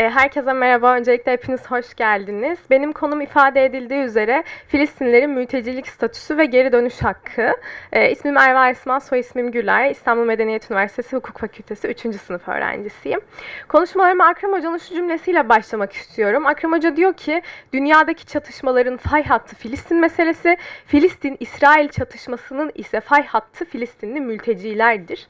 E, Herkese merhaba. Öncelikle hepiniz hoş geldiniz. Benim konum ifade edildiği üzere Filistinlerin mültecilik statüsü ve geri dönüş hakkı. E, ismim Erva Esma, soy ismim Güler. İstanbul Medeniyet Üniversitesi Hukuk Fakültesi 3. sınıf öğrencisiyim. Konuşmalarıma Akrem Hoca'nın şu cümlesiyle başlamak istiyorum. Akrem Hoca diyor ki, dünyadaki çatışmaların fay hattı Filistin meselesi, Filistin-İsrail çatışmasının ise fay hattı Filistinli mültecilerdir.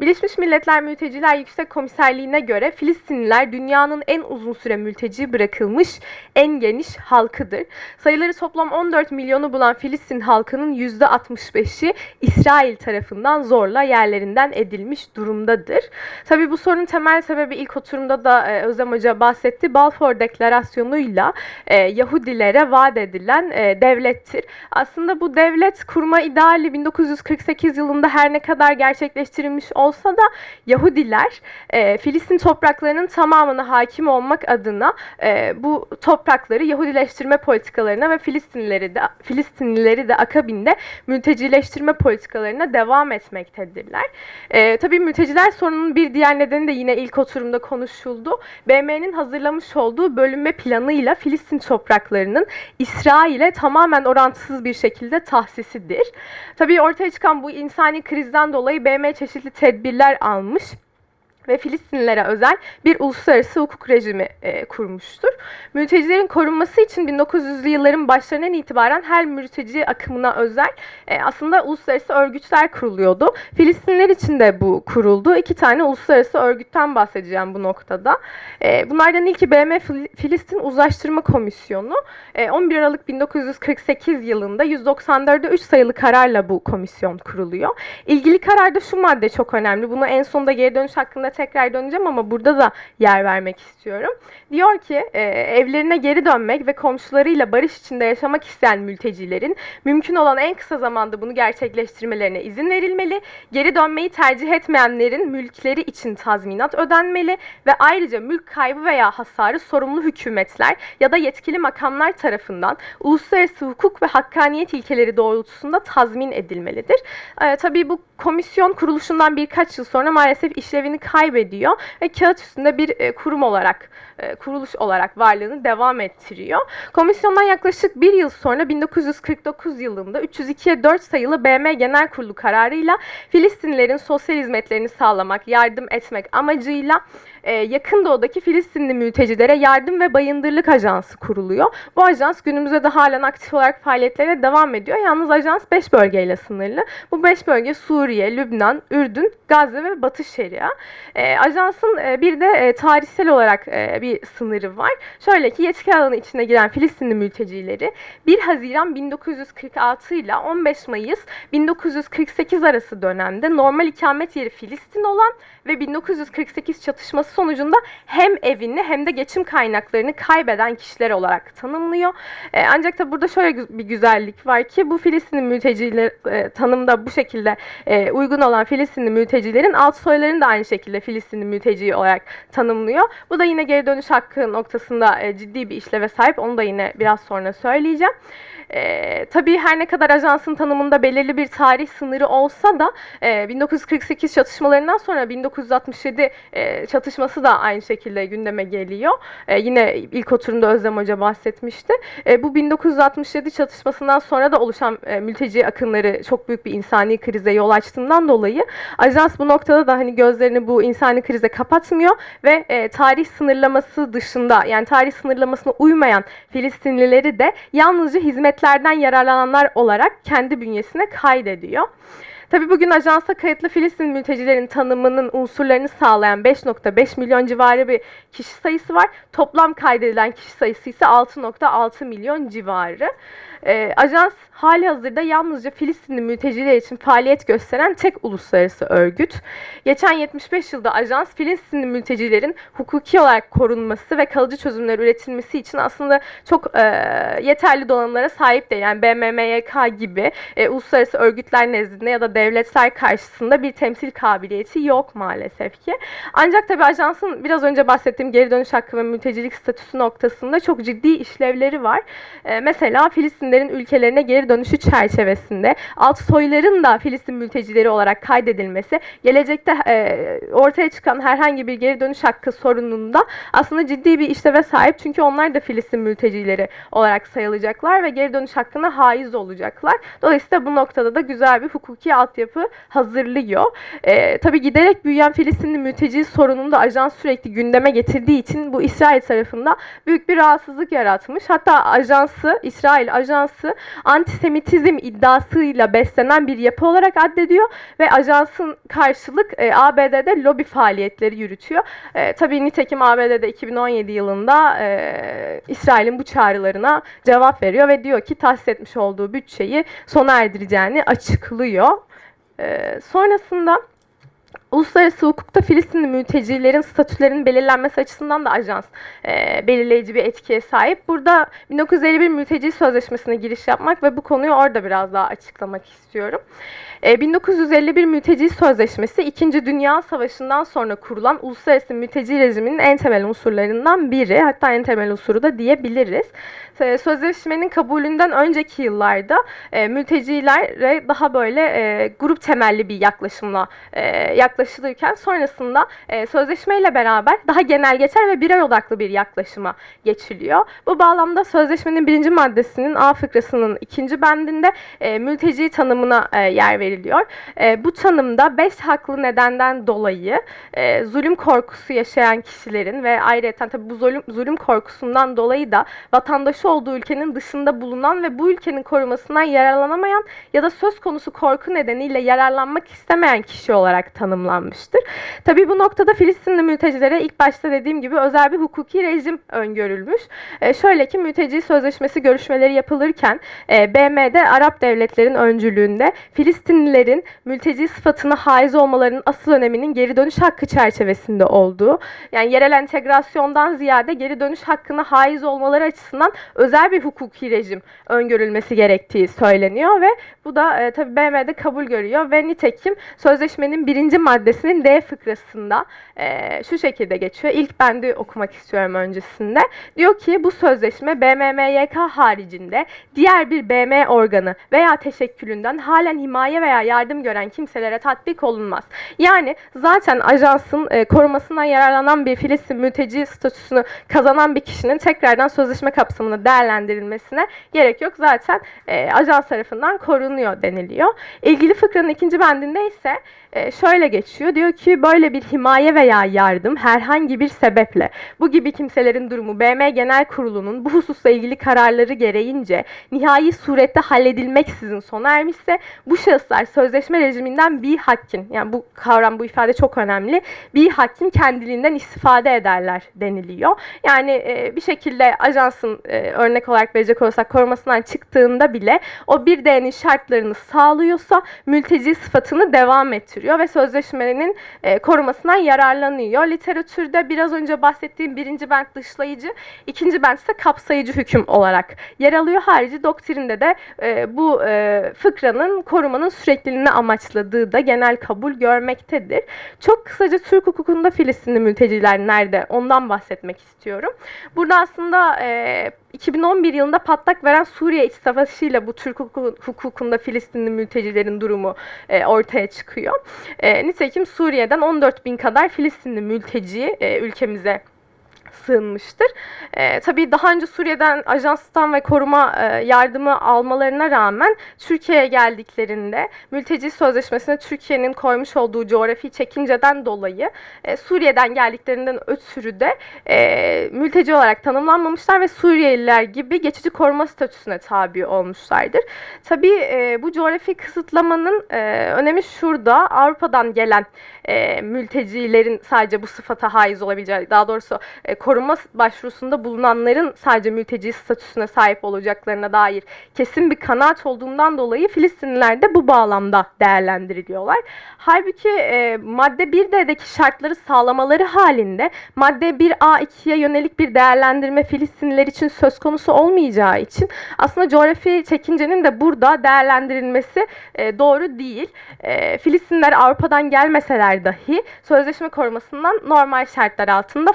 Birleşmiş Milletler Mülteciler Yüksek Komiserliğine göre Filistinliler dünyanın en uzun süre mülteci bırakılmış en geniş halkıdır. Sayıları toplam 14 milyonu bulan Filistin halkının %65'i İsrail tarafından zorla yerlerinden edilmiş durumdadır. Tabi bu sorunun temel sebebi ilk oturumda da e, Özlem Hoca bahsetti. Balfour Deklarasyonu'yla e, Yahudilere vaat edilen e, devlettir. Aslında bu devlet kurma ideali 1948 yılında her ne kadar gerçekleştirilmiş olsa da Yahudiler e, Filistin topraklarının tamamına hakim olmak adına e, bu toprakları Yahudileştirme politikalarına ve Filistinlileri de Filistinlileri de akabinde mültecileştirme politikalarına devam etmektedirler. E, tabii mülteciler sorununun bir diğer nedeni de yine ilk oturumda konuşuldu. BM'nin hazırlamış olduğu bölünme planıyla Filistin topraklarının İsrail'e tamamen orantısız bir şekilde tahsisidir. Tabii ortaya çıkan bu insani krizden dolayı BM çeşitli tedbirler almış ve Filistinlilere özel bir uluslararası hukuk rejimi e, kurmuştur. Mültecilerin korunması için 1900'lü yılların başlarından itibaren her mülteci akımına özel e, aslında uluslararası örgütler kuruluyordu. Filistinliler için de bu kuruldu. İki tane uluslararası örgütten bahsedeceğim bu noktada. E, bunlardan ilki BM Fil- Filistin Uzlaştırma Komisyonu. E, 11 Aralık 1948 yılında 194'e 3 sayılı kararla bu komisyon kuruluyor. İlgili kararda şu madde çok önemli. Bunu en sonunda geri dönüş hakkında tekrar döneceğim ama burada da yer vermek istiyorum. Diyor ki e, evlerine geri dönmek ve komşularıyla barış içinde yaşamak isteyen mültecilerin mümkün olan en kısa zamanda bunu gerçekleştirmelerine izin verilmeli. Geri dönmeyi tercih etmeyenlerin mülkleri için tazminat ödenmeli ve ayrıca mülk kaybı veya hasarı sorumlu hükümetler ya da yetkili makamlar tarafından uluslararası hukuk ve hakkaniyet ilkeleri doğrultusunda tazmin edilmelidir. E, tabii bu komisyon kuruluşundan birkaç yıl sonra maalesef işlevini kaybediyor ve kağıt üstünde bir e, kurum olarak, kuruluş olarak varlığını devam ettiriyor. Komisyondan yaklaşık bir yıl sonra 1949 yılında 302'ye 4 sayılı BM Genel Kurulu kararıyla Filistinlilerin sosyal hizmetlerini sağlamak, yardım etmek amacıyla e, yakın doğudaki Filistinli mültecilere yardım ve bayındırlık ajansı kuruluyor. Bu ajans günümüzde de halen aktif olarak faaliyetlerine devam ediyor. Yalnız ajans 5 bölgeyle sınırlı. Bu 5 bölge Suriye, Lübnan, Ürdün, Gazze ve Batı Şeria. E, ajansın e, bir de e, tarihsel olarak e, bir sınırı var. Şöyle ki yetki alanı içine giren Filistinli mültecileri 1 Haziran 1946 ile 15 Mayıs 1948 arası dönemde normal ikamet yeri Filistin olan ve 1948 çatışması sonucunda hem evini hem de geçim kaynaklarını kaybeden kişiler olarak tanımlıyor. E, ancak da burada şöyle bir güzellik var ki bu Filistinli mülteciler e, tanımda bu şekilde e, uygun olan Filistinli mültecilerin alt soylarını da aynı şekilde Filistinli mülteci olarak tanımlıyor. Bu da yine geri dönüş hakkı noktasında e, ciddi bir işleve sahip. Onu da yine biraz sonra söyleyeceğim. E, tabii her ne kadar ajansın tanımında belirli bir tarih sınırı olsa da e, 1948 çatışmalarından sonra 1967 e, çatışması da aynı şekilde gündeme geliyor. E, yine ilk oturumda Özlem Hoca bahsetmişti. E, bu 1967 çatışmasından sonra da oluşan e, mülteci akınları çok büyük bir insani krize yol açtığından dolayı ajans bu noktada da hani gözlerini bu insani krize kapatmıyor ve e, tarih sınırlaması dışında yani tarih sınırlamasına uymayan Filistinlileri de yalnızca hizmetlerden yararlananlar olarak kendi bünyesine kaydediyor. Tabi bugün ajansa kayıtlı Filistin mültecilerin tanımının unsurlarını sağlayan 5.5 milyon civarı bir kişi sayısı var. Toplam kaydedilen kişi sayısı ise 6.6 milyon civarı. Ee, ajans hali hazırda yalnızca Filistinli mülteciler için faaliyet gösteren tek uluslararası örgüt. Geçen 75 yılda ajans Filistinli mültecilerin hukuki olarak korunması ve kalıcı çözümler üretilmesi için aslında çok e, yeterli donanımlara sahip değil. Yani BMMYK gibi e, uluslararası örgütler nezdinde ya da devletler karşısında bir temsil kabiliyeti yok maalesef ki. Ancak tabii ajansın biraz önce bahsettiğim geri dönüş hakkı ve mültecilik statüsü noktasında çok ciddi işlevleri var. Ee, mesela Filistinlerin ülkelerine geri dönüşü çerçevesinde alt soyların da Filistin mültecileri olarak kaydedilmesi gelecekte e, ortaya çıkan herhangi bir geri dönüş hakkı sorununda aslında ciddi bir işleve sahip. Çünkü onlar da Filistin mültecileri olarak sayılacaklar ve geri dönüş hakkına haiz olacaklar. Dolayısıyla bu noktada da güzel bir hukuki altyapı hazırlıyor. Ee, tabii giderek büyüyen Filistinli mülteci sorununu da ajans sürekli gündeme getirdiği için bu İsrail tarafında büyük bir rahatsızlık yaratmış. Hatta ajansı, İsrail ajansı antisemitizm iddiasıyla beslenen bir yapı olarak addediyor ve ajansın karşılık e, ABD'de lobi faaliyetleri yürütüyor. E, tabii nitekim ABD'de 2017 yılında e, İsrail'in bu çağrılarına cevap veriyor ve diyor ki tahsis etmiş olduğu bütçeyi sona erdireceğini açıklıyor. Sonrasında Uluslararası hukukta Filistinli mültecilerin statülerinin belirlenmesi açısından da ajans e, belirleyici bir etkiye sahip. Burada 1951 mülteci sözleşmesine giriş yapmak ve bu konuyu orada biraz daha açıklamak istiyorum. E, 1951 mülteci sözleşmesi 2. Dünya Savaşı'ndan sonra kurulan uluslararası mülteci rejiminin en temel unsurlarından biri. Hatta en temel unsuru da diyebiliriz. E, Sözleşmenin kabulünden önceki yıllarda e, mültecilere daha böyle e, grup temelli bir yaklaşımla e, yaklaşılırken sonrasında e, sözleşmeyle beraber daha genel geçer ve birey odaklı bir yaklaşıma geçiliyor. Bu bağlamda sözleşmenin birinci maddesinin A fıkrasının ikinci bendinde e, mülteci tanımına e, yer veriliyor. E, bu tanımda beş haklı nedenden dolayı e, zulüm korkusu yaşayan kişilerin ve ayrıca tabii bu zulüm, zulüm korkusundan dolayı da vatandaşı olduğu ülkenin dışında bulunan ve bu ülkenin korumasından yararlanamayan ya da söz konusu korku nedeniyle yararlanmak istemeyen kişi olarak tanımlanmıştır. Tabii bu noktada Filistinli mültecilere ilk başta dediğim gibi özel bir hukuki rejim öngörülmüş. E, şöyle ki mülteci sözleşmesi görüşmeleri yapılırken e, BM'de Arap devletlerin öncülüğünde Filistinlilerin mülteci sıfatına haiz olmalarının asıl öneminin geri dönüş hakkı çerçevesinde olduğu, yani yerel entegrasyondan ziyade geri dönüş hakkına haiz olmaları açısından özel bir hukuki rejim öngörülmesi gerektiği söyleniyor ve bu da e, tabii BM'de kabul görüyor ve nitekim sözleşmenin birinci maddesinin D fıkrasında e, şu şekilde geçiyor. İlk bendi okumak istiyorum öncesinde. Diyor ki bu sözleşme BMMYK haricinde diğer bir BM organı veya teşekkülünden halen himaye veya yardım gören kimselere tatbik olunmaz. Yani zaten ajansın e, korumasından yararlanan bir Filistin mülteci statüsünü kazanan bir kişinin tekrardan sözleşme kapsamında değerlendirilmesine gerek yok. Zaten e, ajans tarafından korunuyor deniliyor. İlgili fıkranın ikinci bendinde ise e, şöyle geçiyor. Diyor ki böyle bir himaye veya yardım herhangi bir sebeple bu gibi kimselerin durumu BM Genel Kurulu'nun bu hususla ilgili kararları gereğince nihai surette halledilmeksizin sona ermişse bu şahıslar sözleşme rejiminden bir hakkin yani bu kavram bu ifade çok önemli bir hakkin kendiliğinden istifade ederler deniliyor. Yani e, bir şekilde ajansın e, örnek olarak verecek olursak korumasından çıktığında bile o bir D'nin şartlarını sağlıyorsa mülteci sıfatını devam ettiriyor ve sözleşmenin e, korumasından yararlanıyor. Literatürde biraz önce bahsettiğim birinci bent dışlayıcı, ikinci bent ise kapsayıcı hüküm olarak yer alıyor. Harici doktrinde de e, bu e, fıkranın korumanın sürekliliğini amaçladığı da genel kabul görmektedir. Çok kısaca Türk hukukunda Filistinli mülteciler nerede ondan bahsetmek istiyorum. Burada aslında e, 2011 yılında patlak veren Suriye iç savaşıyla bu Türk hukukunda Filistinli mültecilerin durumu e, ortaya çıkıyor. E, nitekim Suriye'den 14 bin kadar Filistinli mülteci e, ülkemize sığınmıştır. E, tabii daha önce Suriye'den ajanstan ve koruma e, yardımı almalarına rağmen Türkiye'ye geldiklerinde mülteci sözleşmesine Türkiye'nin koymuş olduğu coğrafi çekinceden dolayı e, Suriye'den geldiklerinden ötürü de e, mülteci olarak tanımlanmamışlar ve Suriyeliler gibi geçici koruma statüsüne tabi olmuşlardır. Tabii e, bu coğrafi kısıtlamanın e, önemi şurada. Avrupa'dan gelen e, mültecilerin sadece bu sıfata haiz olabileceği, daha doğrusu e, koruma başvurusunda bulunanların sadece mülteci statüsüne sahip olacaklarına dair kesin bir kanaat olduğundan dolayı Filistinliler de bu bağlamda değerlendiriliyorlar. Halbuki e, madde 1D'deki şartları sağlamaları halinde madde 1A2'ye yönelik bir değerlendirme Filistinliler için söz konusu olmayacağı için aslında coğrafi çekincenin de burada değerlendirilmesi e, doğru değil. E, Filistinliler Avrupa'dan gelmeseler dahi sözleşme korumasından normal şartlar altında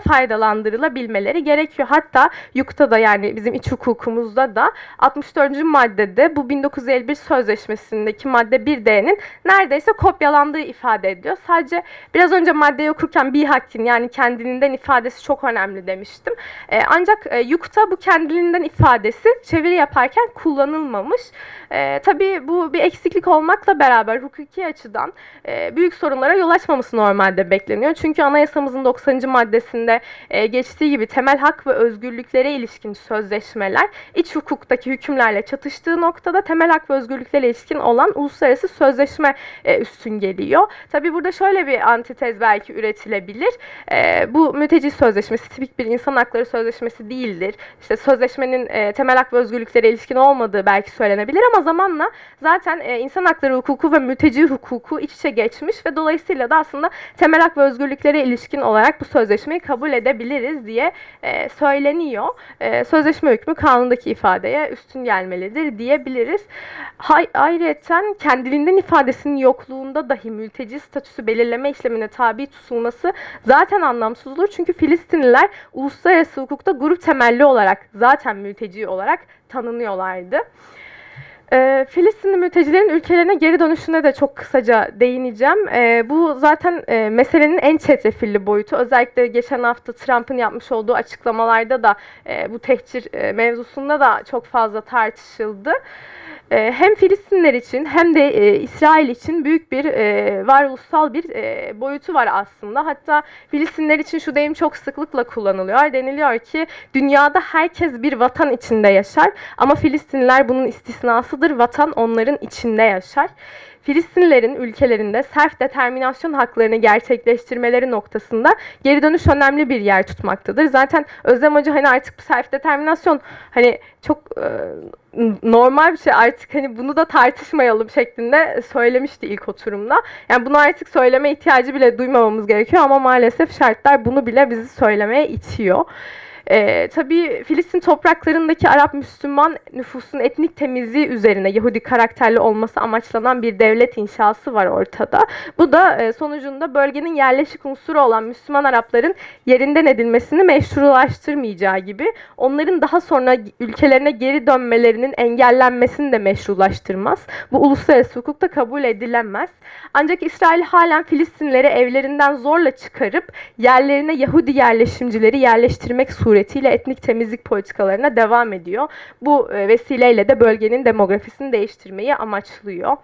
faydalandırılabilmeleri gerekiyor. Hatta YUK'ta da yani bizim iç hukukumuzda da 64. maddede bu 1951 sözleşmesindeki madde 1D'nin neredeyse kopyalandığı ifade ediliyor. Sadece biraz önce maddeyi okurken bir hakkın yani kendiliğinden ifadesi çok önemli demiştim. E, ancak e, YUK'ta bu kendiliğinden ifadesi çeviri yaparken kullanılmamış. E, tabii bu bir eksiklik olmakla beraber hukuki açıdan e, büyük sorunlara yol açmaması normalde bekleniyor. Çünkü anayasamızın 90. maddesinde e, geçtiği gibi temel hak ve özgürlüklere ilişkin sözleşmeler iç hukuktaki hükümlerle çatıştığı noktada temel hak ve özgürlüklere ilişkin olan uluslararası sözleşme e, üstün geliyor. Tabii burada şöyle bir antitez belki üretilebilir. E, bu mülteci sözleşmesi tipik bir insan hakları sözleşmesi değildir. İşte sözleşmenin e, temel hak ve özgürlüklere ilişkin olmadığı belki söylenebilir ama zamanla zaten e, insan hakları hukuku ve mülteci hukuku iç içe geçmiş ve dolayısıyla da aslında temel hak ve özgürlüklere ilişkin olarak bu sözleşmeyi kabul edebiliriz diye e, söyleniyor. E, sözleşme hükmü kanundaki ifadeye üstün gelmelidir diyebiliriz. Hay ayrıyeten kendiliğinden ifadesinin yokluğunda dahi mülteci statüsü belirleme işlemine tabi tutulması zaten anlamsız olur. Çünkü Filistinliler uluslararası hukukta grup temelli olarak zaten mülteci olarak tanınıyorlardı. E, Filistinli mültecilerin ülkelerine geri dönüşüne de çok kısaca değineceğim. E, bu zaten e, meselenin en çetrefilli boyutu. Özellikle geçen hafta Trump'ın yapmış olduğu açıklamalarda da e, bu tehcir e, mevzusunda da çok fazla tartışıldı. E, hem Filistinler için hem de e, İsrail için büyük bir e, varoluşsal bir e, boyutu var aslında. Hatta Filistinler için şu deyim çok sıklıkla kullanılıyor. Deniliyor ki dünyada herkes bir vatan içinde yaşar ama Filistinliler bunun istisnasıdır. Vatan onların içinde yaşar. Filistinlilerin ülkelerinde self determinasyon haklarını gerçekleştirmeleri noktasında geri dönüş önemli bir yer tutmaktadır. Zaten Özlem Hoca hani artık bu self determinasyon hani çok e, normal bir şey artık hani bunu da tartışmayalım şeklinde söylemişti ilk oturumda. Yani bunu artık söyleme ihtiyacı bile duymamamız gerekiyor ama maalesef şartlar bunu bile bizi söylemeye itiyor. E, tabii Filistin topraklarındaki Arap Müslüman nüfusun etnik temizliği üzerine Yahudi karakterli olması amaçlanan bir devlet inşası var ortada. Bu da e, sonucunda bölgenin yerleşik unsuru olan Müslüman Arapların yerinden edilmesini meşrulaştırmayacağı gibi onların daha sonra ülkelerine geri dönmelerinin engellenmesini de meşrulaştırmaz. Bu uluslararası hukukta kabul edilemez. Ancak İsrail halen Filistinleri evlerinden zorla çıkarıp yerlerine Yahudi yerleşimcileri yerleştirmek suretiyle suretiyle etnik temizlik politikalarına devam ediyor. Bu e, vesileyle de bölgenin demografisini değiştirmeyi amaçlıyor.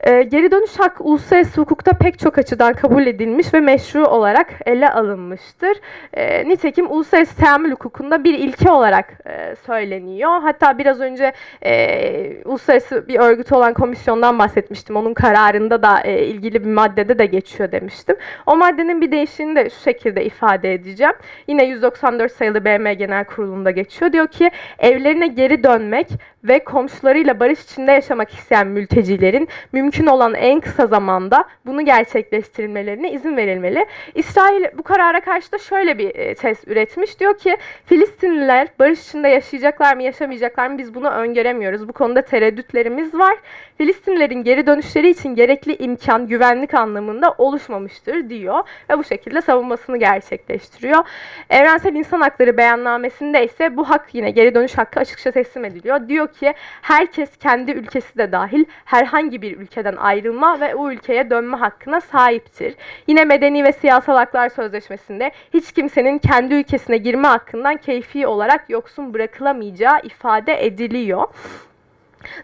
E, geri dönüş hakkı uluslararası hukukta pek çok açıdan kabul edilmiş ve meşru olarak ele alınmıştır. E, nitekim uluslararası teamül hukukunda bir ilke olarak e, söyleniyor. Hatta biraz önce e, uluslararası bir örgüt olan komisyondan bahsetmiştim. Onun kararında da e, ilgili bir maddede de geçiyor demiştim. O maddenin bir değişini de şu şekilde ifade edeceğim. Yine 194 sayılı BM Genel Kurulu'nda geçiyor. Diyor ki evlerine geri dönmek ve komşularıyla barış içinde yaşamak isteyen mültecilerin mümkün olan en kısa zamanda bunu gerçekleştirilmelerine izin verilmeli. İsrail bu karara karşı da şöyle bir e, test üretmiş. Diyor ki Filistinliler barış içinde yaşayacaklar mı yaşamayacaklar mı biz bunu öngöremiyoruz. Bu konuda tereddütlerimiz var. Filistinlilerin geri dönüşleri için gerekli imkan güvenlik anlamında oluşmamıştır diyor ve bu şekilde savunmasını gerçekleştiriyor. Evrensel İnsan Hakları beyannamesinde ise bu hak yine geri dönüş hakkı açıkça teslim ediliyor. Diyor ki herkes kendi ülkesi de dahil herhangi bir ülkeden ayrılma ve o ülkeye dönme hakkına sahiptir. Yine Medeni ve Siyasal Haklar Sözleşmesi'nde hiç kimsenin kendi ülkesine girme hakkından keyfi olarak yoksun bırakılamayacağı ifade ediliyor.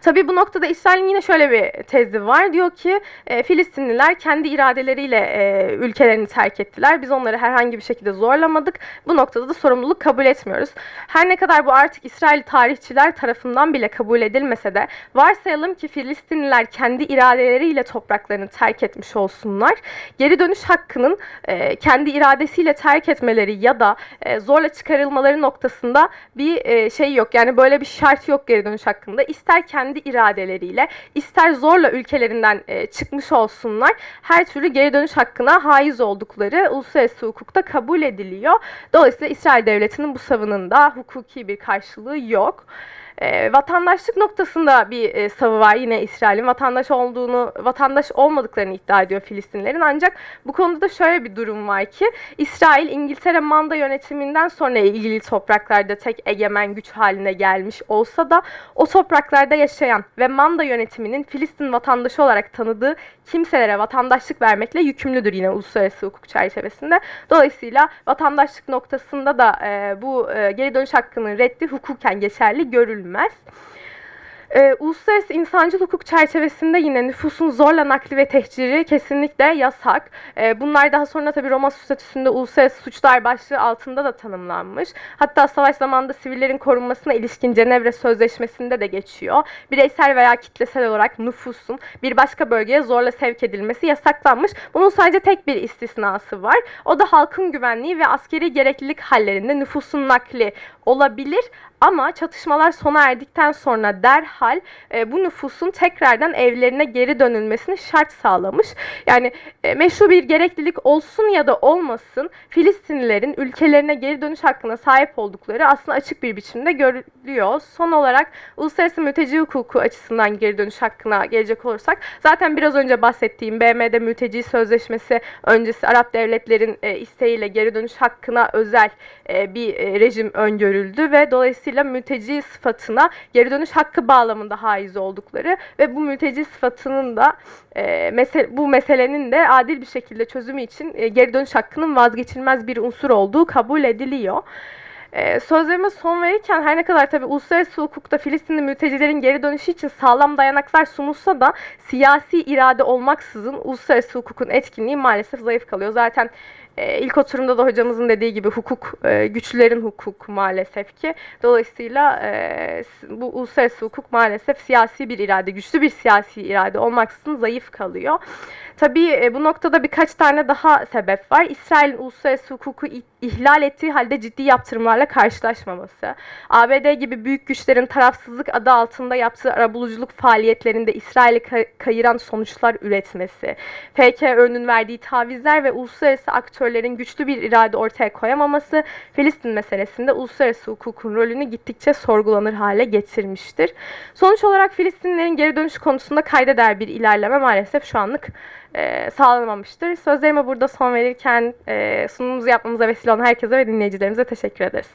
Tabii bu noktada İsrail'in yine şöyle bir tezi var. Diyor ki e, Filistinliler kendi iradeleriyle e, ülkelerini terk ettiler. Biz onları herhangi bir şekilde zorlamadık. Bu noktada da sorumluluk kabul etmiyoruz. Her ne kadar bu artık İsrail tarihçiler tarafından bile kabul edilmese de varsayalım ki Filistinliler kendi iradeleriyle topraklarını terk etmiş olsunlar. Geri dönüş hakkının e, kendi iradesiyle terk etmeleri ya da e, zorla çıkarılmaları noktasında bir e, şey yok. Yani böyle bir şart yok geri dönüş hakkında. İster kendi iradeleriyle, ister zorla ülkelerinden e, çıkmış olsunlar. Her türlü geri dönüş hakkına haiz oldukları uluslararası hukukta kabul ediliyor. Dolayısıyla İsrail devletinin bu savununda hukuki bir karşılığı yok. E, vatandaşlık noktasında bir e, savı var yine İsrail'in vatandaş olduğunu, vatandaş olmadıklarını iddia ediyor Filistinlerin. Ancak bu konuda da şöyle bir durum var ki İsrail İngiltere manda yönetiminden sonra ilgili topraklarda tek egemen güç haline gelmiş olsa da o topraklarda yaşayan ve manda yönetiminin Filistin vatandaşı olarak tanıdığı kimselere vatandaşlık vermekle yükümlüdür yine uluslararası hukuk çerçevesinde. Dolayısıyla vatandaşlık noktasında da e, bu e, geri dönüş hakkının reddi hukuken geçerli görülmez. Ee, uluslararası insancıl hukuk çerçevesinde yine nüfusun zorla nakli ve tehciri kesinlikle yasak. Ee, bunlar daha sonra tabii Roma statüsünde uluslararası suçlar başlığı altında da tanımlanmış. Hatta savaş zamanında sivillerin korunmasına ilişkin Cenevre Sözleşmesi'nde de geçiyor. Bireysel veya kitlesel olarak nüfusun bir başka bölgeye zorla sevk edilmesi yasaklanmış. Bunun sadece tek bir istisnası var. O da halkın güvenliği ve askeri gereklilik hallerinde nüfusun nakli olabilir ama çatışmalar sona erdikten sonra derhal e, bu nüfusun tekrardan evlerine geri dönülmesini şart sağlamış. Yani e, meşru bir gereklilik olsun ya da olmasın Filistinlilerin ülkelerine geri dönüş hakkına sahip oldukları aslında açık bir biçimde görülüyor. Son olarak uluslararası mülteci hukuku açısından geri dönüş hakkına gelecek olursak zaten biraz önce bahsettiğim BM'de mülteci sözleşmesi öncesi Arap devletlerin e, isteğiyle geri dönüş hakkına özel e, bir e, rejim öngörüldü ve dolayısıyla mülteci sıfatına geri dönüş hakkı bağlamında haiz oldukları ve bu mülteci sıfatının da e, mesele, bu meselenin de adil bir şekilde çözümü için e, geri dönüş hakkının vazgeçilmez bir unsur olduğu kabul ediliyor. Ee, sözlerime son verirken her ne kadar tabii uluslararası hukukta Filistinli mültecilerin geri dönüşü için sağlam dayanaklar sunulsa da siyasi irade olmaksızın uluslararası hukukun etkinliği maalesef zayıf kalıyor. Zaten e, ilk oturumda da hocamızın dediği gibi hukuk e, güçlülerin hukuku maalesef ki. Dolayısıyla e, bu uluslararası hukuk maalesef siyasi bir irade, güçlü bir siyasi irade olmaksızın zayıf kalıyor. Tabii e, bu noktada birkaç tane daha sebep var. İsrail'in uluslararası hukuku ihlal ettiği halde ciddi yaptırımlarla karşılaşmaması. ABD gibi büyük güçlerin tarafsızlık adı altında yaptığı arabuluculuk faaliyetlerinde İsrail'i kayıran sonuçlar üretmesi. PKÖ'nün verdiği tavizler ve uluslararası aktörlerin güçlü bir irade ortaya koyamaması Filistin meselesinde uluslararası hukukun rolünü gittikçe sorgulanır hale getirmiştir. Sonuç olarak Filistinlerin geri dönüş konusunda kayda değer bir ilerleme maalesef şu anlık e, sağlanamamıştır. Sözlerime burada son verirken e, sunumumuzu yapmamıza vesile olan herkese ve dinleyicilerimize teşekkür ederiz.